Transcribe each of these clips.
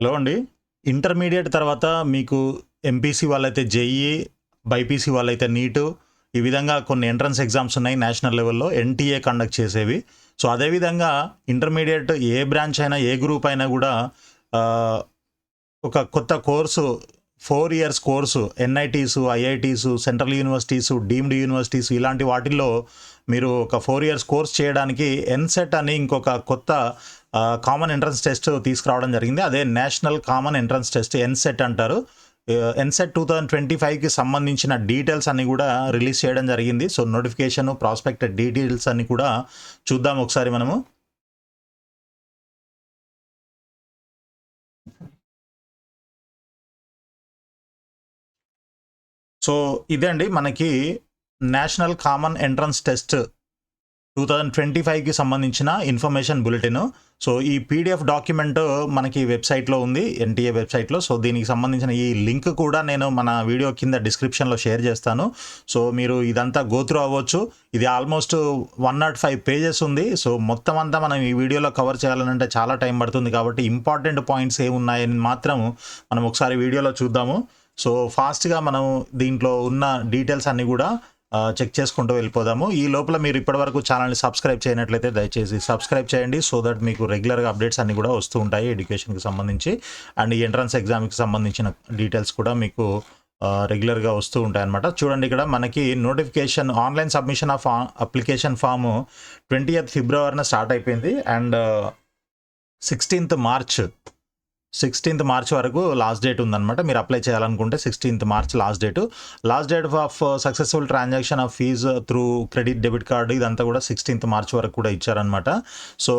Hello అండి. Intermediate తర్వాత మీకు ఎంపీసీ వాళ్ళైతే జేఈ బైపీసీ వాళ్ళైతే నీటు. ఈ విధంగా కొన్ని ఎంట్రన్స్ ఎగ్జామ్స్ ఉన్నాయి నేషనల్ లెవెల్లో ఎన్టీఏ కండక్ట్ చేసేవి. సో అదేవిధంగా ఇంటర్మీడియట్ ఏ బ్రాంచ్ అయినా ఏ గ్రూప్ అయినా కూడా ఒక కొత్త course four years course NITs IITs central universities deemed universities ఇలాంటి వాటిల్లో మీరు ఒక ఫోర్ ఇయర్స్ కోర్స్ చేయడానికి ఎన్సెట్ అని ఇంకొక కొత్త కామన్ ఎంట్రన్స్ టెస్ట్ తీసుకురావడం జరిగింది. అదే national common entrance test NCET అంటారు. ఎన్సెట్ టూ థౌజండ్ ట్వంటీ ఫైవ్కి సంబంధించిన డీటెయిల్స్ అన్ని కూడా రిలీజ్ చేయడం జరిగింది. సో నోటిఫికేషన్ ప్రాస్పెక్ట్ డీటెయిల్స్ అన్ని కూడా చూద్దాం ఒకసారి మనము. సో ఇదే అండి మనకి national common entrance test two thousand twenty ఫైవ్కి సంబంధించిన ఇన్ఫర్మేషన్ బులెటిన్ సో ఈ పీడిఎఫ్ డాక్యుమెంట్ మనకి వెబ్సైట్లో ఉంది ఎన్టీఏ వెబ్సైట్లో సో దీనికి సంబంధించిన ఈ లింక్ కూడా నేను మన వీడియో కింద డిస్క్రిప్షన్లో షేర్ చేస్తాను. సో మీరు ఇదంతా గోత్రూ అవ్వచ్చు. ఇది almost one nought five pages ఉంది. సో మొత్తం అంతా మనం ఈ వీడియోలో కవర్ చేయాలంటే చాలా టైం పడుతుంది కాబట్టి ఇంపార్టెంట్ పాయింట్స్ ఏమున్నాయని మాత్రం మనం ఒకసారి వీడియోలో చూద్దాము. సో ఫాస్ట్గా మనం దీంట్లో ఉన్న డీటెయిల్స్ అన్నీ కూడా చెక్ చేసుకుంటూ వెళ్ళిపోదాము. ఈ లోపల మీరు ఇప్పటివరకు ఛానల్ని సబ్స్క్రైబ్ చేయనట్లయితే దయచేసి సబ్స్క్రైబ్ చేయండి. సో దట్ మీకు రెగ్యులర్గా అప్డేట్స్ అన్నీ కూడా వస్తూ ఉంటాయి ఎడ్యుకేషన్కి సంబంధించి. అండ్ ఎంట్రన్స్ ఎగ్జామ్కి సంబంధించిన డీటెయిల్స్ కూడా మీకు రెగ్యులర్గా వస్తూ ఉంటాయి అనమాట చూడండి ఇక్కడ మనకి notification online submission of application form twenty ఫిబ్రవరిన start అయిపోయింది. And sixteenth March sixteenth March వరకు లాస్ట్ డేట్ ఉందన్నమాట. మీరు అప్లై చేయాలనుకుంటే sixteenth March last date. Last date of successful transaction of fees through credit debit card ఇదంతా కూడా sixteenth March వరకు కూడా ఇచ్చారనమాట so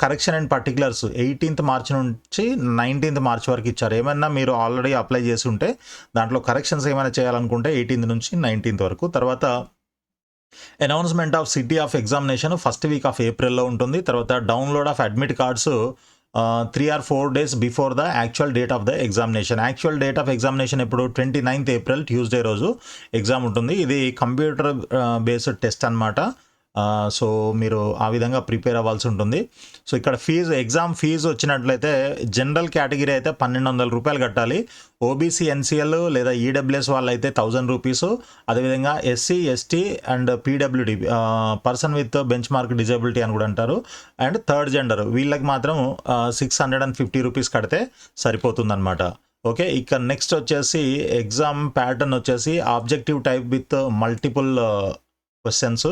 correction and particulars eighteenth March నుంచి నైన్టీన్త్ మార్చ్ వరకు ఇచ్చారు. ఏమైనా మీరు ఆల్రెడీ అప్లై చేసి ఉంటే దాంట్లో కరెక్షన్స్ ఏమైనా చేయాలనుకుంటే ఎయిటీన్త్ నుంచి నైన్టీన్త్ వరకు. తర్వాత announcement of city of examination first week of ఏప్రిల్లో ఉంటుంది. తర్వాత download of admit cards three or four days before the actual date of the examination actual date of examination ఇప్పుడు ట్వంటీ నైన్త్ ఏప్రిల్ ట్యూస్డే రోజు exam ఉంటుంది. ఇది computer based test అనమాట so మీరు ఆ విధంగా ప్రిపేర్ అవ్వాల్సి ఉంటుంది. సో ఇక్కడ ఫీజు ఎగ్జామ్ ఫీజు వచ్చినట్లయితే జనరల్ కేటగిరీ అయితే పన్నెండు వందల రూపాయలు కట్టాలి. ఓబీసీ ఎన్సీఎల్ లేదా ఈడబ్ల్యూఎస్ వాళ్ళు అయితే థౌజండ్ రూపీస్. అదేవిధంగా SC ST and PWD person with benchmark disability అని కూడా అంటారు. అండ్ థర్డ్ జెండర్ వీళ్ళకి మాత్రం six hundred and fifty rupees కడితే సరిపోతుందన్నమాట. ఓకే ఇక్కడ నెక్స్ట్ వచ్చేసి ఎగ్జామ్ ప్యాటర్న్ వచ్చేసి objective type with multiple questions.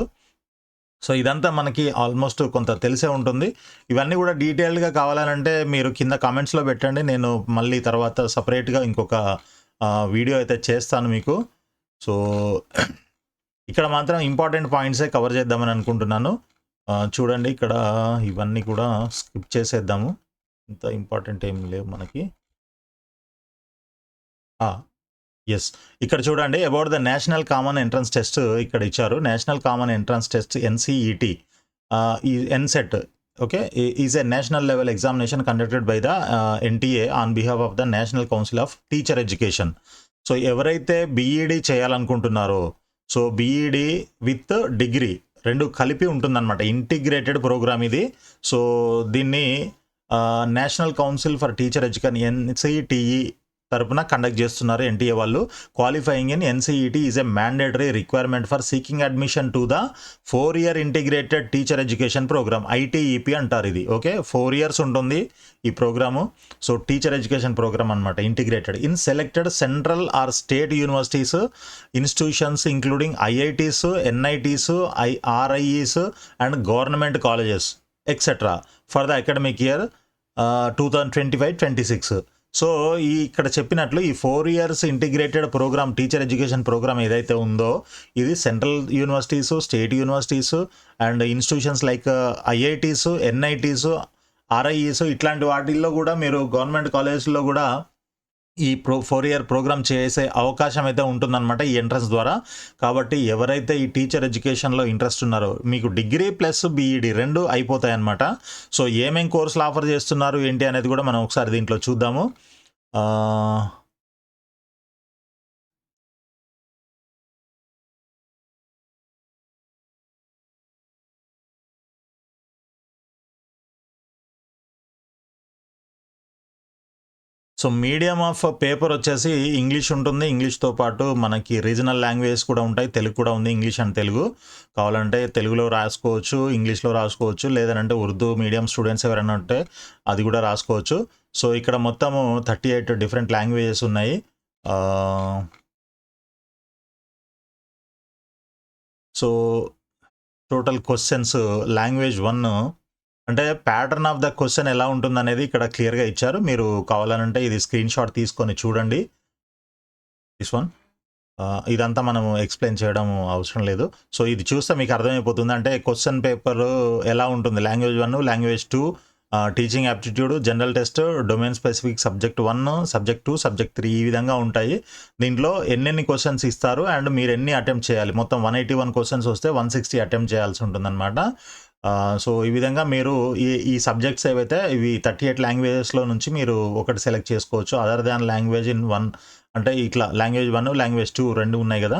So ఇదంతా మనకి ఆల్మోస్ట్ కొంత తెలిసే ఉంటుంది. ఇవన్నీ కూడా డీటెయిల్డ్గా కావాలనంటే మీరు కింద కామెంట్స్లో పెట్టండి. నేను మళ్ళీ తర్వాత సపరేట్గా ఇంకొక వీడియో అయితే చేస్తాను మీకు. సో ఇక్కడ మాత్రం ఇంపార్టెంట్ పాయింట్సే కవర్ చేద్దామని అనుకుంటున్నాను. చూడండి ఇక్కడ ఇవన్నీ కూడా స్కిప్ చేసేద్దాము. ఇంత ఇంపార్టెంట్ ఏం లేవు మనకి. ఎస్ ఇక్కడ చూడండి about the national common entrance test ఇక్కడ ఇచ్చారు. National common entrance test NCET ఈ NCET okay is a national level examination conducted by the NTA on behalf of the national council of teacher education so ఎవరైతే BEd చేయాలనుకుంటున్నారో so BEd with degree రెండు కలిపి ఉంటుందన్నమాట. Integrated programme ఇది. So దీన్ని national council for teacher education NCTE తరపున conduct చేస్తున్నారు NTA వాళ్ళు. Qualifying in NCET is a mandatory requirement for seeking admission to the four year integrated teacher education programme ITEP అంటారు ఇది. ఓకే ఫోర్ ఇయర్స్ ఉంటుంది ఈ programme so teacher education programme అనమాట integrated in selected central or state universities institutions including IITs NITs I RIEs and government colleges etcetera for the academic year two thousand twenty five twenty six so ఈ ఇక్కడ చెప్పినట్లు ఈ four years integrated programme teacher education programme ఏదైతే ఉందో ఇది central universities state universities and institutions like uh, IITs NITs RIEs ఇట్లాంటి వాటిల్లో కూడా మీరు గవర్నమెంట్ కాలేజెస్లో కూడా ఈ ప్రో ఫోర్ ఇయర్ ప్రోగ్రామ్ చేసే అవకాశం అయితే ఉంటుందన్నమాట ఈ ఎంట్రన్స్ ద్వారా. కాబట్టి ఎవరైతే ఈ టీచర్ ఎడ్యుకేషన్లో ఇంట్రెస్ట్ ఉన్నారో మీకు డిగ్రీ ప్లస్ బీఈడి రెండు అయిపోతాయి అన్నమాట సో ఏమేం కోర్సులు ఆఫర్ చేస్తున్నారు ఏంటి అనేది కూడా మనం ఒకసారి దీంట్లో చూద్దాము. సో మీడియం ఆఫ్ పేపర్ వచ్చేసి ఇంగ్లీష్ ఉంటుంది. ఇంగ్లీష్తో పాటు మనకి రీజనల్ లాంగ్వేజెస్ కూడా ఉంటాయి. తెలుగు కూడా ఉంది. English and Telugu. కావాలంటే తెలుగులో రాసుకోవచ్చు ఇంగ్లీష్లో రాసుకోవచ్చు లేదంటే ఉర్దూ మీడియం స్టూడెంట్స్ ఎవరైనా ఉంటే అది కూడా రాసుకోవచ్చు. సో ఇక్కడ మొత్తము థర్టీ ఎయిట్ డిఫరెంట్ లాంగ్వేజెస్ ఉన్నాయి. So total questions language one అంటే ప్యాటర్న్ ఆఫ్ ద క్వశ్చన్ ఎలా ఉంటుంది అనేది ఇక్కడ క్లియర్గా ఇచ్చారు. మీరు కావాలనంటే ఇది స్క్రీన్ షాట్ తీసుకొని చూడండి. దిస్ వన్ ఇదంతా మనం ఎక్స్ప్లెయిన్ చేయడం అవసరం లేదు. సో ఇది చూస్తే మీకు అర్థమైపోతుంది. అంటే క్వశ్చన్ పేపర్ ఎలా ఉంటుంది? Language one language two teaching aptitude general test domain specific subject one subject two subject three ఈ విధంగా ఉంటాయి. దీంట్లో ఎన్నెన్ని క్వశ్చన్స్ ఇస్తారు? అండ్ మీరు ఎన్ని అటెంప్ట్ చేయాలి? మొత్తం వన్ ఎయిటీ వన్ క్వశ్చన్స్ వస్తే వన్ సిక్స్టీ అటెంప్ట్ చేయాల్సి ఉంటుందన్నమాట. సో ఈ విధంగా మీరు ఈ ఈ సబ్జెక్ట్స్ ఏవైతే ఇవి థర్టీ ఎయిట్ లాంగ్వేజెస్లో నుంచి మీరు ఒకటి సెలెక్ట్ చేసుకోవచ్చు other than language in one అంటే ఇట్లా లాంగ్వేజ్ వన్ లాంగ్వేజ్ టూ రెండు ఉన్నాయి కదా.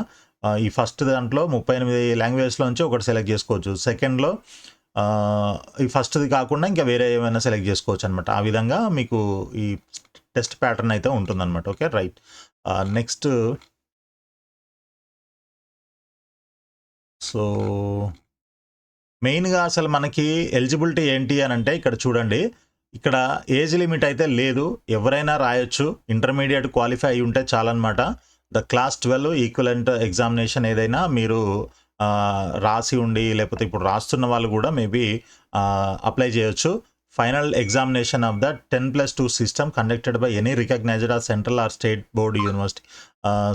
ఈ ఫస్ట్ దాంట్లో ముప్పై ఎనిమిది లాంగ్వేజ్లో నుంచి ఒకటి సెలెక్ట్ చేసుకోవచ్చు. సెకండ్లో ఈ ఫస్ట్ది కాకుండా ఇంకా వేరే ఏమైనా సెలెక్ట్ చేసుకోవచ్చు అనమాట ఆ విధంగా మీకు ఈ టెస్ట్ ప్యాటర్న్ అయితే ఉంటుందన్నమాట. Okay right. నెక్స్ట్ సో మెయిన్గా అసలు మనకి ఎలిజిబిలిటీ ఏంటి అని అంటే ఇక్కడ చూడండి ఇక్కడ ఏజ్ లిమిట్ అయితే లేదు ఎవరైనా రాయొచ్చు ఇంటర్మీడియట్ క్వాలిఫై అయి ఉంటే చాలన్నమాట. The class twelve equivalent examination ఏదైనా మీరు రాసి ఉండి లేకపోతే ఇప్పుడు రాస్తున్న వాళ్ళు కూడా మేబీ అప్లై చేయొచ్చు. Final examination of the ten plus two system conducted by any recognised or central or state board university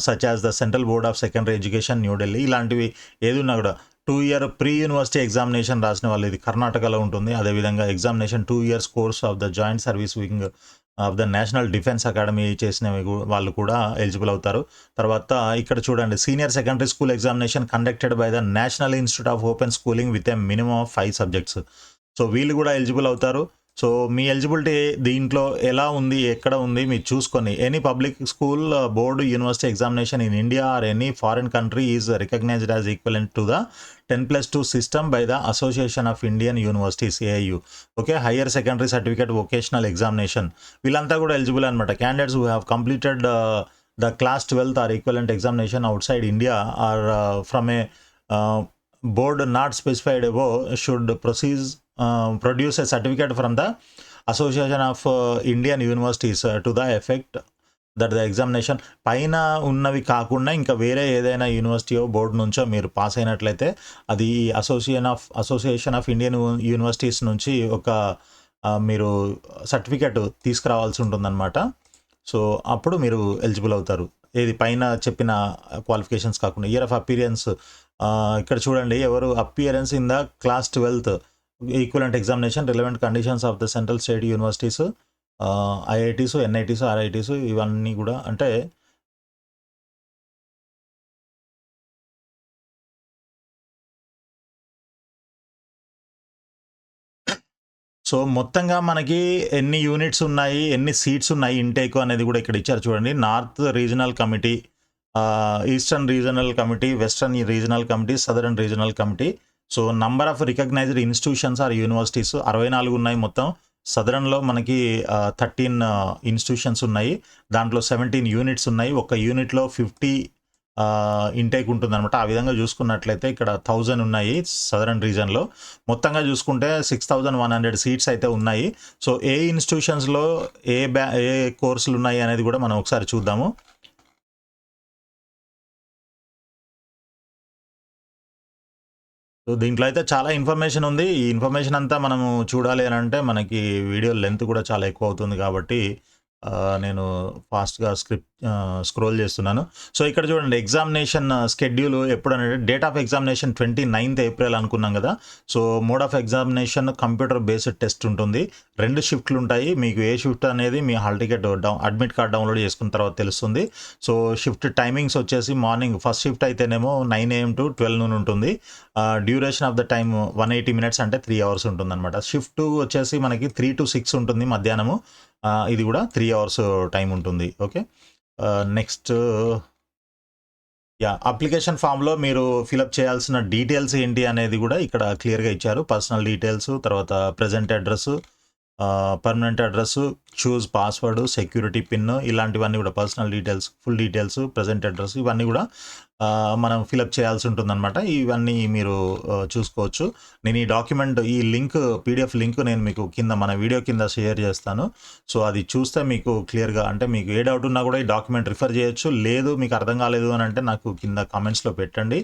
such as the central board of secondary education New Delhi ఇలాంటివి ఏది ఉన్నా కూడా. Two year pre university examination రాసిన వాళ్ళు ఇది కర్ణాటకలో ఉంటుంది. అదేవిధంగా examination two years course of the joint service wing of the national defence academy చేసిన వాళ్ళు కూడా ఎలిజిబుల్ అవుతారు. తర్వాత ఇక్కడ చూడండి senior secondary school examination conducted by the national institute of open schooling with a minimum of five subjects so వీళ్ళు కూడా eligible అవుతారు. సో మీ ఎలిజిబిలిటీ దీంట్లో ఎలా ఉంది ఎక్కడ ఉంది మీరు చూసుకొని. Any public school board university examination in India or any foreign country is recognised as equivalent to the ten plus two system by the association of Indian universities AIU okay higher secondary certificate vocational examination వీళ్ళంతా కూడా eligible అనమాట candidates who have completed the class twelfth or equivalent examination outside India or from a board not specified above should process produce produce certificate from the association of Indian universities to the effect that the examination పైన ఉన్నవి కాకుండా ఇంకా వేరే ఏదైనా university board నుంచో మీరు pass అయినట్లయితే అది association of association of Indian universities నుంచి ఒక మీరు సర్టిఫికేట్ తీసుకురావాల్సి ఉంటుందన్నమాట. సో అప్పుడు మీరు ఎలిజిబుల్ అవుతారు. ఏది పైన చెప్పిన క్వాలిఫికేషన్స్ కాకుండా ఇయర్ ఆఫ్ అపీరియన్స్ ఇక్కడ చూడండి ఎవరు appearance in the class twelfth equivalent examination relevant conditions of the central state universities IITs NITs RITs ఇవన్నీ కూడా అంటే సో మొత్తంగా మనకి ఎన్ని యూనిట్స్ ఉన్నాయి ఎన్ని సీట్స్ ఉన్నాయి ఇంటేక్ అనేది కూడా ఇక్కడ ఇచ్చారు చూడండి. North regional committee eastern regional committee western regional committee southern regional committee so number of recognised institutions or universities. అరవై నాలుగు ఉన్నాయి మొత్తం. సదరన్లో మనకి థర్టీన్ ఇన్స్టిట్యూషన్స్ ఉన్నాయి. దాంట్లో సెవెంటీన్ యూనిట్స్ ఉన్నాయి. ఒక యూనిట్లో ఫిఫ్టీ ఇంటేక్ ఉంటుందన్నమాట. ఆ విధంగా చూసుకున్నట్లయితే ఇక్కడ థౌజండ్ ఉన్నాయి సదరన్ రీజన్లో. మొత్తంగా చూసుకుంటే six thousand one hundred seats అయితే ఉన్నాయి. సో ఏ ఇన్స్టిట్యూషన్స్లో ఏ బ్యా ఏ కోర్సులు ఉన్నాయి అనేది కూడా మనం ఒకసారి చూద్దాము. సో దీంట్లో అయితే చాలా ఇన్ఫర్మేషన్ ఉంది. ఈ ఇన్ఫర్మేషన్ అంతా మనము చూడాలి అని అంటే మనకి వీడియో లెంత్ కూడా చాలా ఎక్కువ అవుతుంది కాబట్టి నేను ఫాస్ట్గా స్క్రిప్ట్ స్క్రోల్ చేస్తున్నాను. సో ఇక్కడ చూడండి ఎగ్జామినేషన్ స్కెడ్యూల్ ఎప్పుడు అంటే date of examination twenty ninth April అనుకున్నాం కదా. So mode of examination computer based test ఉంటుంది. రెండు షిఫ్ట్లు ఉంటాయి. మీకు ఏ షిఫ్ట్ అనేది మీ hall ticket down admit card download చేసుకున్న తర్వాత తెలుస్తుంది. సో షిఫ్ట్ టైమింగ్స్ వచ్చేసి మార్నింగ్ ఫస్ట్ షిఫ్ట్ అయితేనేమో nine AM to twelve noon ఉంటుంది. Duration of the time one eighty minutes అంటే త్రీ అవర్స్ ఉంటుంది అనమాట షిఫ్ట్ వచ్చేసి మనకి త్రీ టు సిక్స్ ఉంటుంది మధ్యాహ్నము. ఇది కూడా త్రీ అవర్స్ టైం ఉంటుంది. ఓకే నెక్స్ట్ యా అప్లికేషన్ ఫామ్లో మీరు ఫిలప్ చేయాల్సిన డీటెయిల్స్ ఏంటి అనేది కూడా ఇక్కడ క్లియర్గా ఇచ్చారు. పర్సనల్ డీటెయిల్స్ తర్వాత present address permanent address choose password security pin ఇలాంటివన్నీ కూడా personal details full details present address ఇవన్నీ కూడా మనం ఫిలప్ చేయాల్సి ఉంటుందన్నమాట. ఇవన్నీ మీరు చూసుకోవచ్చు. నేను ఈ డాక్యుమెంట్ ఈ లింక్ పీడిఎఫ్ లింక్ నేను మీకు కింద మన వీడియో కింద షేర్ చేస్తాను. సో అది చూస్తే మీకు క్లియర్గా అంటే మీకు ఏ డౌట్ ఉన్నా కూడా ఈ డాక్యుమెంట్ రిఫర్ చేయొచ్చు. లేదు మీకు అర్థం కాలేదు అని అంటే నాకు కింద కామెంట్స్లో పెట్టండి.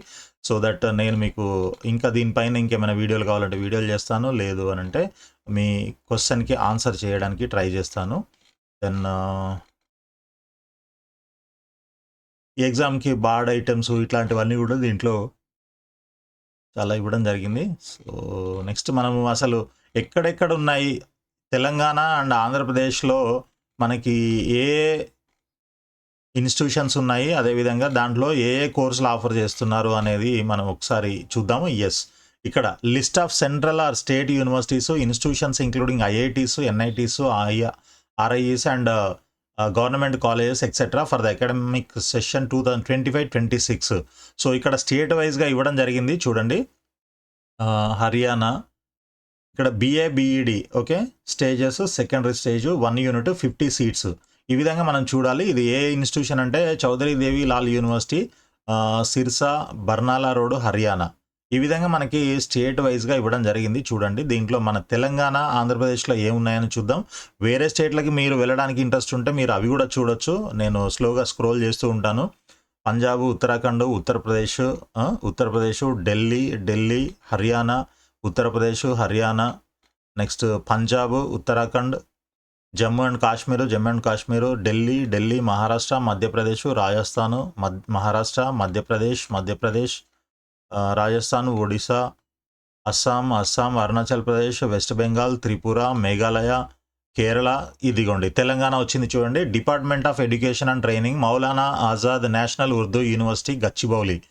సో దట్ నేను మీకు ఇంకా దీనిపైన ఇంకేమైనా వీడియోలు కావాలంటే వీడియోలు చేస్తాను. లేదు అని అంటే మీ క్వశ్చన్కి ఆన్సర్ చేయడానికి ట్రై చేస్తాను. దెన్ ఎగ్జామ్కి బార్డ్ ఐటమ్స్ ఇట్లాంటివన్నీ కూడా దీంట్లో చాలా ఇవ్వడం జరిగింది. సో నెక్స్ట్ మనము అసలు ఎక్కడెక్కడ ఉన్నాయి? తెలంగాణ అండ్ ఆంధ్రప్రదేశ్లో మనకి ఏ ఇన్స్టిట్యూషన్స్ ఉన్నాయి? అదేవిధంగా దాంట్లో ఏ ఏ కోర్సులు ఆఫర్ చేస్తున్నారు అనేది మనం ఒకసారి చూద్దాము. ఎస్ ఇక్కడ list of central or state universities institutions including IITs NITs RIEs and government colleges etcetera for the academic session two thousand twenty five twenty six so ఇక్కడ స్టేట్ వైజ్గా ఇవ్వడం జరిగింది చూడండి. హర్యానా. ఇక్కడ BA BEd okay stages secondary stage one unit fifty seats ఈ విధంగా మనం చూడాలి. ఇది ఏ ఇన్స్టిట్యూషన్ అంటే చౌదరి దేవి లాల్ యూనివర్సిటీ సిర్సా బర్నాలా రోడ్ హర్యానా. ఈ విధంగా మనకి స్టేట్ వైజ్గా ఇవ్వడం జరిగింది. చూడండి దీంట్లో మన తెలంగాణ ఆంధ్రప్రదేశ్లో ఏమున్నాయని చూద్దాం. వేరే స్టేట్లకి మీరు వెళ్ళడానికి ఇంట్రెస్ట్ ఉంటే మీరు అవి కూడా చూడొచ్చు. నేను స్లోగా స్క్రోల్ చేస్తూ ఉంటాను. Punjab Uttarakhand Uttar Pradesh Uttar Pradesh Delhi Delhi Haryana Uttar Pradesh Haryana next Punjab Uttarakhand Jammu and Kashmir Jammu and Kashmir Delhi Delhi Maharashtra Madhya Pradesh Rajasthan Maharashtra Madhya Pradesh Madhya Pradesh Rajasthan Odisha Assam Assam Arunachal Pradesh West Bengal Tripura Meghalaya Kerala ఇదిగోండి. తెలంగాణ వచ్చింది చూడండి. Department of education and training Maulana Azad national Urdu university Gachibowli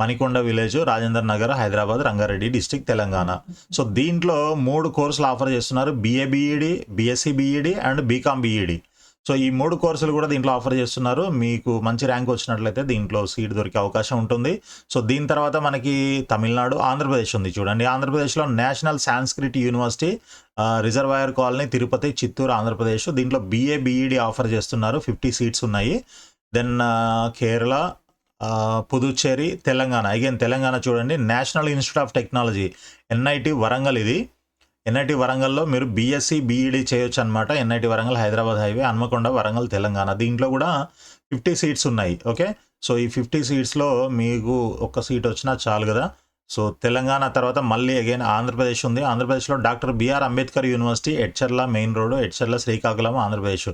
Manikonda village Rajendra Nagar Hyderabad Rangareddy district Telangana. So దీంట్లో మూడు కోర్సులు offer చేస్తున్నారు. BA BEd BSc BEd and BCom BEd so ఈ మూడు కోర్సులు కూడా దీంట్లో ఆఫర్ చేస్తున్నారు. మీకు మంచి ర్యాంక్ వచ్చినట్లయితే దీంట్లో సీట్ దొరికే అవకాశం ఉంటుంది. సో దీని తర్వాత మనకి తమిళనాడు ఆంధ్రప్రదేశ్ ఉంది చూడండి. ఆంధ్రప్రదేశ్లో national Sanskrit university reservoir colony Tirupati Chittoor Andhra Pradesh. దీంట్లో బీఏ బీఈడి ఆఫర్ చేస్తున్నారు. ఫిఫ్టీ సీట్స్ ఉన్నాయి. దెన్ కేరళ పుదుచ్చేరి తెలంగాణ. అగైన్ తెలంగాణ చూడండి. National institute of technology NIT Warangal ఇది. ఎన్ఐటి వరంగల్లో మీరు బీఎస్సీ బీఈడీ చేయొచ్చు అనమాట ఎన్ఐటి వరంగల్ హైదరాబాద్ హైవే హన్మకొండ వరంగల్ తెలంగాణ. దీంట్లో కూడా ఫిఫ్టీ సీట్స్ ఉన్నాయి. ఓకే? సో ఈ ఫిఫ్టీ సీట్స్లో మీకు ఒక్క సీట్ వచ్చినా చాలు కదా. సో తెలంగాణ తర్వాత మళ్ళీ అగైన్ ఆంధ్రప్రదేశ్ ఉంది. ఆంధ్రప్రదేశ్లో doctor BR Ambedkar university Edcherla main road Edcherla Srikakulam Andhra Pradesh.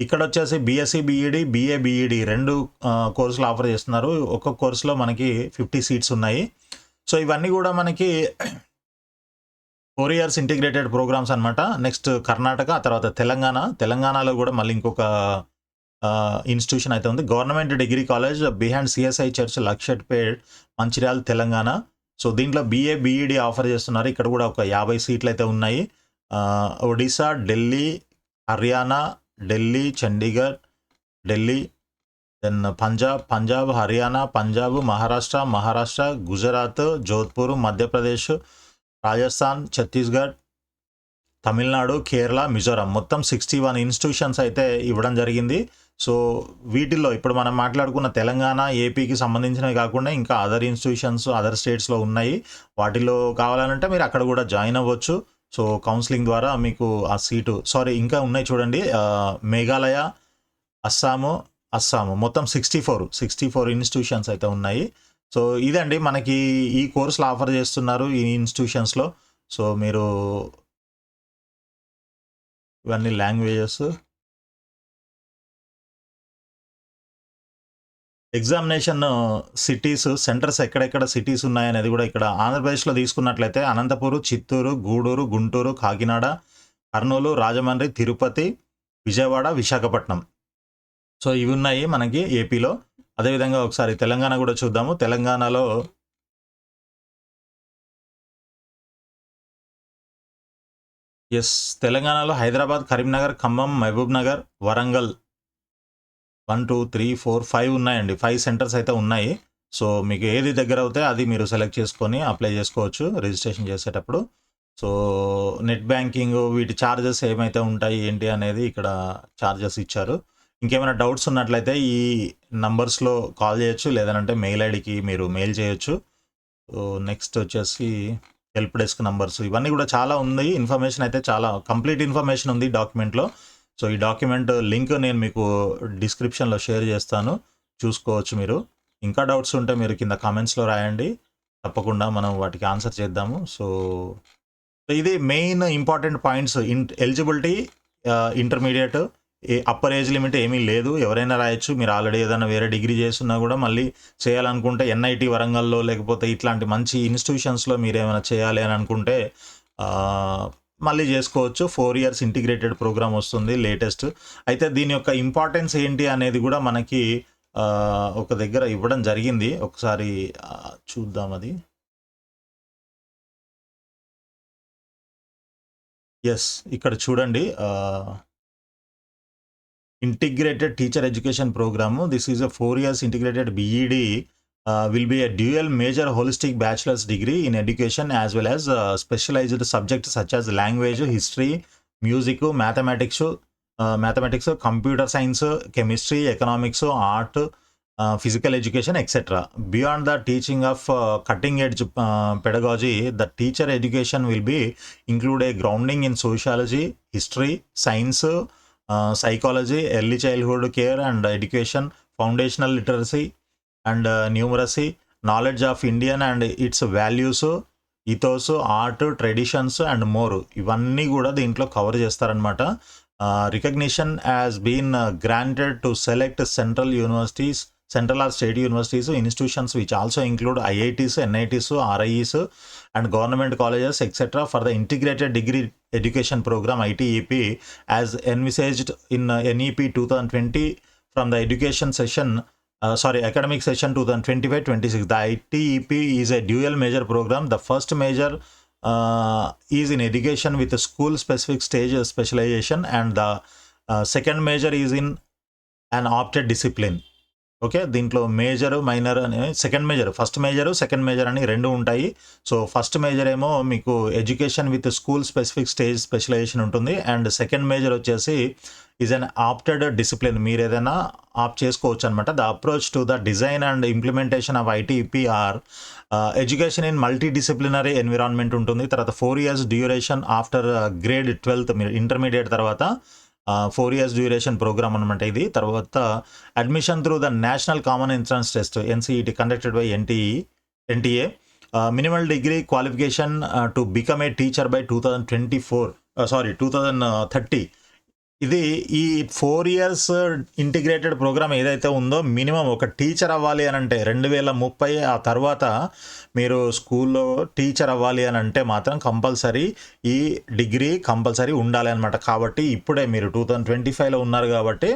ఇక్కడ వచ్చేసి బీఎస్సీ బీఈడి బీఏ బీఈడి రెండు కోర్సులు ఆఫర్ చేస్తున్నారు. ఒక్కొక్క కోర్సులో మనకి ఫిఫ్టీ సీట్స్ ఉన్నాయి. సో ఇవన్నీ కూడా మనకి ఫోర్ ఇయర్స్ ఇంటిగ్రేటెడ్ ప్రోగ్రామ్స్ అనమాట నెక్స్ట్ కర్ణాటక ఆ తర్వాత తెలంగాణ. తెలంగాణలో కూడా మళ్ళీ ఇంకొక ఇన్స్టిట్యూషన్ అయితే ఉంది. Government degree college behind CSI church Luxettipet Mancherial Telangana. So దీంట్లో బీఏ బీఈడి ఆఫర్ చేస్తున్నారు. ఇక్కడ కూడా ఒక యాభై సీట్లు అయితే ఉన్నాయి. ఒడిశా ఢిల్లీ హర్యానా ఢిల్లీ చండీగఢ్ ఢిల్లీ దెన్ పంజాబ్ పంజాబ్ హర్యానా పంజాబ్ మహారాష్ట్ర మహారాష్ట్ర గుజరాత్ జోధ్పూర్ మధ్యప్రదేశ్ రాజస్థాన్ ఛత్తీస్గఢ్ తమిళనాడు కేరళ మిజోరాం. మొత్తం సిక్స్టీ వన్ ఇన్స్టిట్యూషన్స్ అయితే ఇవ్వడం జరిగింది. సో వీటిల్లో ఇప్పుడు మనం మాట్లాడుకున్న తెలంగాణ ఏపీకి సంబంధించినవి కాకుండా ఇంకా అదర్ ఇన్స్టిట్యూషన్స్ అదర్ స్టేట్స్లో ఉన్నాయి. వాటిలో కావాలంటే మీరు అక్కడ కూడా జాయిన్ అవ్వచ్చు. సో కౌన్సిలింగ్ ద్వారా మీకు ఆ సీటు సారీ ఇంకా ఉన్నాయి చూడండి. మేఘాలయ అస్సాము అస్సాము. మొత్తం sixty four sixty four institutions అయితే ఉన్నాయి. సో ఇదండి మనకి ఈ కోర్సులు ఆఫర్ చేస్తున్నారు ఈ ఇన్స్టిట్యూషన్స్లో సో మీరు ఇవన్నీ లాంగ్వేజెస్ ఎగ్జామినేషన్ సిటీస్ సెంటర్స్ ఎక్కడెక్కడ సిటీస్ ఉన్నాయనేది కూడా ఇక్కడ ఆంధ్రప్రదేశ్లో తీసుకున్నట్లయితే అనంతపురం చిత్తూరు గూడూరు గుంటూరు కాకినాడ కర్నూలు రాజమండ్రి తిరుపతి విజయవాడ విశాఖపట్నం. సో ఇవి ఉన్నాయి మనకి ఏపీలో అదేవిధంగా ఒకసారి తెలంగాణ కూడా చూద్దాము. తెలంగాణలో ఎస్ తెలంగాణలో Hyderabad Karimnagar Khammam Mahabubnagar Warangal one two three four five ఉన్నాయండి. ఫైవ్ సెంటర్స్ అయితే ఉన్నాయి. సో మీకు ఏది దగ్గర అవుతే అది మీరు సెలెక్ట్ చేసుకొని అప్లై చేసుకోవచ్చు రిజిస్ట్రేషన్ చేసేటప్పుడు. సో నెట్ బ్యాంకింగ్ వీటి ఛార్జెస్ ఏమైతే ఉంటాయి ఏంటి అనేది ఇక్కడ ఛార్జెస్ ఇచ్చారు. ఇంకేమైనా డౌట్స్ ఉన్నట్లయితే ఈ నంబర్స్లో కాల్ చేయొచ్చు లేదంటే మెయిల్ ఐడికి మీరు మెయిల్ చేయొచ్చు. నెక్స్ట్ వచ్చేసి హెల్ప్ డెస్క్ నంబర్స్ ఇవన్నీ కూడా చాలా ఉంది. ఇన్ఫర్మేషన్ అయితే చాలా కంప్లీట్ ఇన్ఫర్మేషన్ ఉంది డాక్యుమెంట్లో. సో ఈ డాక్యుమెంట్ లింక్ నేను మీకు డిస్క్రిప్షన్లో షేర్ చేస్తాను. చూసుకోవచ్చు మీరు. ఇంకా డౌట్స్ ఉంటే మీరు కింద కామెంట్స్లో రాయండి. తప్పకుండా మనం వాటికి ఆన్సర్ చేద్దాము. సో ఇది main important points. In eligibility intermediate upper age limit ఏమీ లేదు. ఎవరైనా రాయొచ్చు. మీరు ఆల్రెడీ ఏదైనా వేరే డిగ్రీ చేస్తున్నా కూడా మళ్ళీ చేయాలనుకుంటే ఎన్ఐటి వరంగల్లో లేకపోతే ఇట్లాంటి మంచి ఇన్స్టిట్యూషన్స్లో మీరు ఏమైనా చేయాలి అని అనుకుంటే మళ్ళీ చేసుకోవచ్చు. ఫోర్ ఇయర్స్ ఇంటిగ్రేటెడ్ ప్రోగ్రామ్ వస్తుంది లేటెస్ట్ అయితే దీని యొక్క ఇంపార్టెన్స్ ఏంటి అనేది కూడా మనకి ఒక దగ్గర ఇవ్వడం జరిగింది. ఒకసారి చూద్దాం అది. ఎస్ ఇక్కడ చూడండి. integrated teacher education program. This is a four years integrated BED. Uh, will be a dual major holistic bachelor's degree in education as well as uh, specialized subjects such as language, history, music, mathematics, uh, mathematics, computer science, chemistry, economics, art, physical education, etc. Beyond the teaching of cutting edge pedagogy, the teacher education will be include a grounding in sociology, history, science. Psychology early childhood care and education foundational literacy and numeracy knowledge of Indian and its values ethos art traditions and more ఇవన్నీ కూడా దీంట్లో cover చేస్తారనమాట recognition has been granted to select central universities central or state universities, institutions which also include IITs, NITs, RIEs, and government colleges, etc., for the integrated degree education program ITEP as envisaged in uh, NEP 2020 from the education session. Uh, sorry, academic session 2025-26. The ITEP is a dual major program. The first major uh, is in education with a school-specific stage specialization, and the second major is in an opted discipline okay? దీంట్లో major minor అని second major. First major second major అని రెండు ఉంటాయి. So first major ఏమో మీకు education with school specific stage specialisation ఉంటుంది. And second major వచ్చేసి is an opted discipline మీరు ఏదైనా ఆప్ చేసుకోవచ్చు అనమాట the approach to the design and implementation of ITPR education in multi disciplinary environment ఉంటుంది. తర్వాత four years duration after grade twelfth మీరు intermediate తర్వాత ఫోర్ ఇయర్స్ డ్యూరేషన్ ప్రోగ్రామ్ అనమాట ఇది. తర్వాత admission through the national common entrance test NCET conducted by NTE NTA minimal degree qualification to become a teacher by two thousand twenty four sorry two thousand thirty ఇది ఈ four years integrated programme ఏదైతే ఉందో minimum ఒక teacher అవ్వాలి అని అంటే రెండు వేల ముప్పై ఆ తర్వాత మీరు స్కూల్లో టీచర్ అవ్వాలి అని అంటే మాత్రం కంపల్సరీ ఈ డిగ్రీ కంపల్సరీ ఉండాలి అనమాట కాబట్టి ఇప్పుడే మీరు టూ థౌజండ్ ట్వంటీ ఫైవ్లో ఉన్నారు కాబట్టి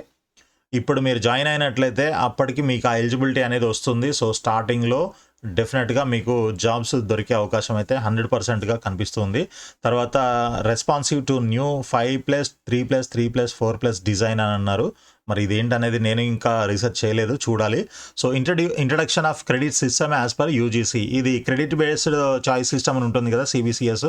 ఇప్పుడు మీరు జాయిన్ అయినట్లయితే అప్పటికి మీకు ఆ ఎలిజిబిలిటీ అనేది వస్తుంది. సో స్టార్టింగ్లో డెఫినెట్గా మీకు జాబ్స్ దొరికే అవకాశం అయితే హండ్రెడ్ పర్సెంట్గా కనిపిస్తుంది. తర్వాత responsive to new five plus three plus three plus four plus design అని అన్నారు. మరి ఇదేంటనేది నేను ఇంకా రీసెర్చ్ చేయలేదు చూడాలి. So ఇంట్రడ్యూ introduction of credit system as per UGC. ఇది క్రెడిట్ బేస్డ్ చాయిస్ సిస్టమ్ అని ఉంటుంది కదా సిబిసిఎస్.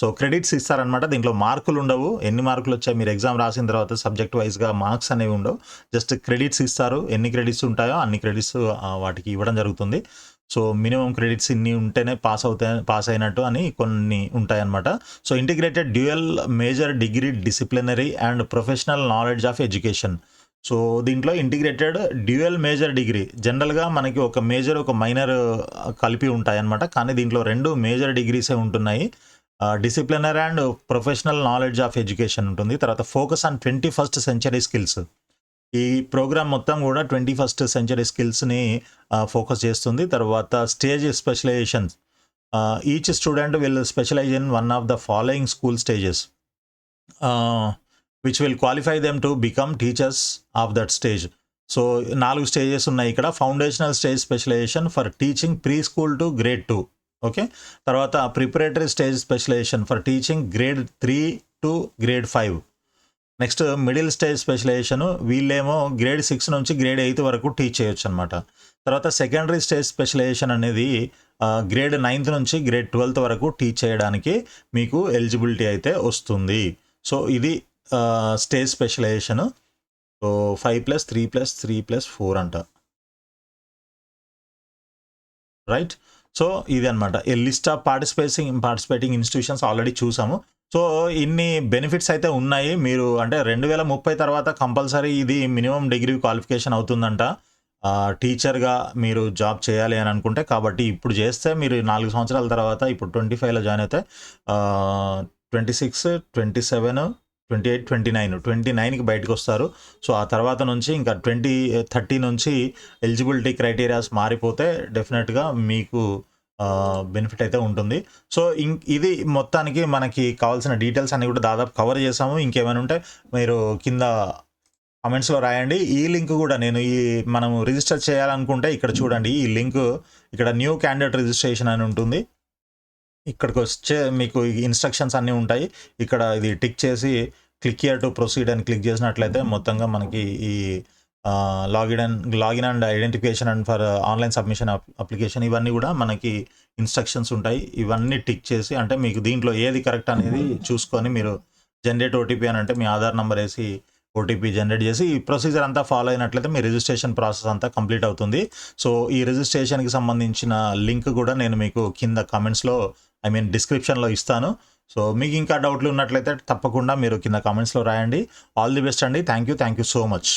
సో క్రెడిట్స్ ఇస్తారనమాట దీంట్లో మార్కులు ఉండవు. ఎన్ని మార్కులు వచ్చాయి మీరు ఎగ్జామ్ రాసిన తర్వాత సబ్జెక్ట్ వైజ్గా మార్క్స్ అనేవి ఉండవు. జస్ట్ క్రెడిట్స్ ఇస్తారు. ఎన్ని క్రెడిట్స్ ఉంటాయో అన్ని క్రెడిట్స్ వాటికి ఇవ్వడం జరుగుతుంది. సో మినిమం క్రెడిట్స్ ఇన్ని ఉంటేనే పాస్ అవుతాయి పాస్ అయినట్టు అని కొన్ని ఉంటాయన్నమాట. So integrated dual major degree disciplinary and professional knowledge of education. So దీంట్లో ఇంటిగ్రేటెడ్ డ్యూయల్ మేజర్ డిగ్రీ జనరల్గా మనకి ఒక మేజర్ ఒక మైనర్ కలిపి ఉంటాయన్నమాట. కానీ దీంట్లో రెండు మేజర్ డిగ్రీసే ఉంటున్నాయి. Disciplinary and professional knowledge of education ఉంటుంది. తర్వాత focus on twenty first century skills. ఈ ప్రోగ్రామ్ మొత్తం కూడా ట్వంటీ ఫస్ట్ సెంచరీ స్కిల్స్ని ఫోకస్ చేస్తుంది. తర్వాత stage specialisations. Each student will specialise in one of the following school stages. Which will qualify them to become teachers of that stage. So నాలుగు stages ఉన్నాయి ఇక్కడ. Foundational stage specialisation for teaching pre school to grade two. Okay? తర్వాత preparatory stage specialisation for teaching grade three to grade five. Next middle stage specialisation వీళ్ళేమో grade six నుంచి grade eighth వరకు teach చేయొచ్చు అనమాట తర్వాత secondary stage specialisation అనేది grade ninth నుంచి grade twelfth వరకు టీచ్ చేయడానికి మీకు ఎలిజిబిలిటీ అయితే వస్తుంది. సో ఇది stage specialisation. So five plus three plus three plus four అంట. రైట్? సో ఇది అనమాట a list of participating participating institutions already చూసాము. సో ఇన్ని బెనిఫిట్స్ అయితే ఉన్నాయి. మీరు అంటే రెండు వేల ముప్పై తర్వాత కంపల్సరీ ఇది మినిమం డిగ్రీ క్వాలిఫికేషన్ అవుతుందంట. టీచర్గా మీరు జాబ్ చేయాలి అని అనుకుంటే కాబట్టి ఇప్పుడు చేస్తే మీరు నాలుగు సంవత్సరాల తర్వాత ఇప్పుడు ట్వంటీ ఫైవ్లో జాయిన్ అయితే twenty six twenty seven twenty eight twenty nine twenty నైన్కి బయటకు వస్తారు. సో ఆ తర్వాత నుంచి ఇంకా ట్వంటీ థర్టీ నుంచి ఎలిజిబిలిటీ క్రైటీరియాస్ మారిపోతే డెఫినెట్గా మీకు బెనిఫిట్ అయితే ఉంటుంది. సో ఇం ఇది మొత్తానికి మనకి కావాల్సిన డీటెయిల్స్ అన్ని కూడా దాదాపు కవర్ చేసాము. ఇంకేమైనా ఉంటే మీరు కింద కామెంట్స్లో రాయండి. ఈ లింక్ కూడా నేను ఈ మనం రిజిస్టర్ చేయాలనుకుంటే ఇక్కడ చూడండి. ఈ లింక్ ఇక్కడ న్యూ క్యాండిడేట్ రిజిస్ట్రేషన్ అని ఉంటుంది. ఇక్కడికి వచ్చే మీకు ఇన్స్ట్రక్షన్స్ అన్నీ ఉంటాయి. ఇక్కడ ఇది టిక్ చేసి క్లిక్ ఇయర్ టు ప్రొసీడ్ అని క్లిక్ చేసినట్లయితే మొత్తంగా మనకి ఈ login and login and identification and for online submission application ఇవన్నీ కూడా మనకి ఇన్స్ట్రక్షన్స్ ఉంటాయి. ఇవన్నీ టిక్ చేసి అంటే మీకు దీంట్లో ఏది కరెక్ట్ అనేది చూసుకొని మీరు జనరేట్ ఓటీపీ అని అంటే మీ ఆధార్ నెంబర్ వేసి ఓటీపీ జనరేట్ చేసి ఈ ప్రొసీజర్ అంతా ఫాలో అయినట్లయితే మీ రిజిస్ట్రేషన్ ప్రాసెస్ అంతా కంప్లీట్ అవుతుంది. సో ఈ రిజిస్ట్రేషన్కి సంబంధించిన లింక్ కూడా నేను మీకు కింద కమెంట్స్లో ఐ మీన్ డిస్క్రిప్షన్లో ఇస్తాను. సో మీకు ఇంకా డౌట్లు ఉన్నట్లయితే తప్పకుండా మీరు కింద కామెంట్స్లో రాయండి. ఆల్ ది బెస్ట్ అండి. Thank you thank you so much